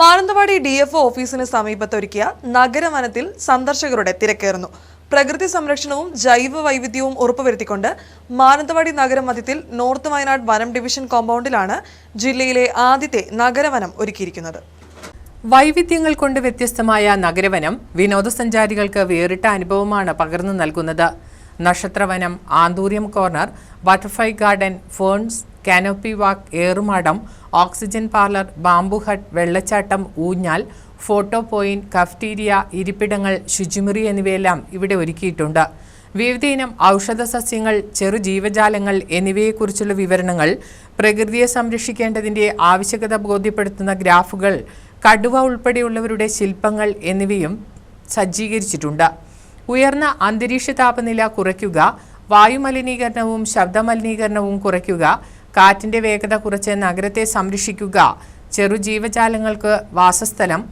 Mananthavady D F ഓഫീസിന് സമീപത്തൊരുക്കിയ നഗരവനത്തിൽ സന്ദർശകരുടെ തിരക്കേറുന്നു. പ്രകൃതി സംരക്ഷണവും ജൈവ വൈവിധ്യവും ഉറപ്പുവരുത്തിക്കൊണ്ട് മാനന്തവാടി നഗരമധ്യത്തിൽ നോർത്ത് വയനാട് വനം ഡിവിഷൻ കോമ്പൗണ്ടിലാണ് ജില്ലയിലെ ആദ്യത്തെ നഗരവനം ഒരുക്കിയിരിക്കുന്നത്. വൈവിധ്യങ്ങൾ കൊണ്ട് വ്യത്യസ്തമായ നഗരവനം വിനോദസഞ്ചാരികൾക്ക് വേറിട്ട അനുഭവമാണ് പകർന്നു നൽകുന്നത്. നക്ഷത്രവനം ആന്തൂര്യം corner butterfly garden ferns canopy walk ഏറുമാടം oxygen parlour bamboo hut വെള്ളച്ചാട്ടം ഊഞ്ഞാൽ ഫോട്ടോ പോയിന്റ് കഫ്റ്റീരിയ ഇരിപ്പിടങ്ങൾ ശുചിമുറി എന്നിവയെല്ലാം ഇവിടെ ഒരുക്കിയിട്ടുണ്ട്. വിവിധ ഇനം ഔഷധ സസ്യങ്ങൾ ചെറു ജീവജാലങ്ങൾ എന്നിവയെക്കുറിച്ചുള്ള വിവരണങ്ങൾ പ്രകൃതിയെ സംരക്ഷിക്കേണ്ടതിന്റെ ആവശ്യകത ബോധ്യപ്പെടുത്തുന്ന ഗ്രാഫുകൾ കടുവ ഉൾപ്പെടെയുള്ളവരുടെ ശില്പങ്ങൾ എന്നിവയും സജ്ജീകരിച്ചിട്ടുണ്ട്. ഉയർന്ന അന്തരീക്ഷ താപനില കുറയ്ക്കുക വായുമലിനീകരണവും ശബ്ദമലിനീകരണവും കുറയ്ക്കുക കാറ്റിന്റെ വേഗത കുറച്ച് നഗരത്തെ സംരക്ഷിക്കുക. ചെറുജീവജാലങ്ങൾക്ക് വാസസ്ഥലം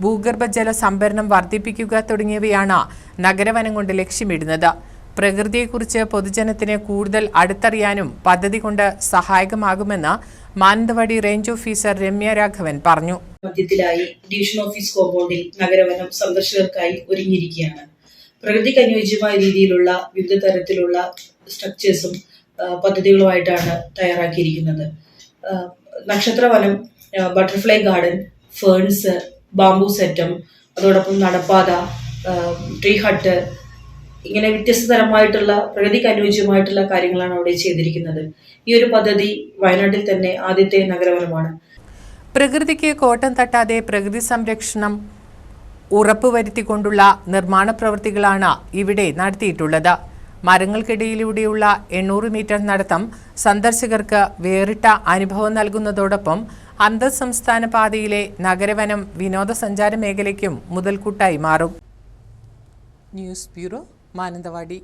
ഭൂഗർഭജല സംഭരണം വർദ്ധിപ്പിക്കുക തുടങ്ങിയവയാണ് നഗരവനം കൊണ്ട് ലക്ഷ്യമിടുന്നത്. പ്രകൃതിയെക്കുറിച്ച് പൊതുജനത്തിന് കൂടുതൽ അടുത്തറിയാനും പദ്ധതി കൊണ്ട് സഹായകമാകുമെന്ന് മാനന്തവാടി റേഞ്ച് ഓഫീസർ രമ്യ രാഘവൻ പറഞ്ഞു. മധ്യത്തിലായി ഡിവിഷൻ ഓഫീസ് കോമ്പൗണ്ടിൽ നഗരവനം സന്ദർശകർക്കായി ഒരുങ്ങിയിരിക്കുകയാണ്. പ്രകൃതിക്ക് അനുയോജ്യമായ രീതിയിലുള്ള വിവിധ തരത്തിലുള്ള സ്ട്രക്ചേഴ്സും പദ്ധതികളുമായിട്ടാണ് തയ്യാറാക്കിയിരിക്കുന്നത്. നക്ഷത്രവനം ബട്ടർഫ്ലൈ ഗാർഡൻ ഫേൺസ് ബാംബു സെറ്റം അതോടൊപ്പം നടപ്പാത ട്രീ ഹട്ട് ഇങ്ങനെ വ്യത്യസ്ത തരമായിട്ടുള്ള പ്രകൃതിക്ക് അനുയോജ്യമായിട്ടുള്ള കാര്യങ്ങളാണ് അവിടെ ചെയ്തിരിക്കുന്നത്. ഈ ഒരു പദ്ധതി വയനാട്ടിൽ തന്നെ ആദ്യത്തെ നഗരവനമാണ്. പ്രകൃതിക്ക് കോട്ടം തട്ടാതെ പ്രകൃതി സംരക്ഷണം ഉറപ്പുവരുത്തിക്കൊണ്ടുള്ള നിർമ്മാണ പ്രവൃത്തികളാണ് ഇവിടെ നടത്തിയിട്ടുള്ളത്. മരങ്ങൾക്കിടയിലൂടെയുള്ള എണ്ണൂറ് മീറ്റർ നടത്തം സന്ദർശകർക്ക് വേറിട്ട അനുഭവം നൽകുന്നതോടൊപ്പം അന്തർ സംസ്ഥാന പാതയിലെ നഗരവനം വിനോദസഞ്ചാര മേഖലയ്ക്കും മുതൽക്കൂട്ടായി മാറും. News bureau Mananthavady.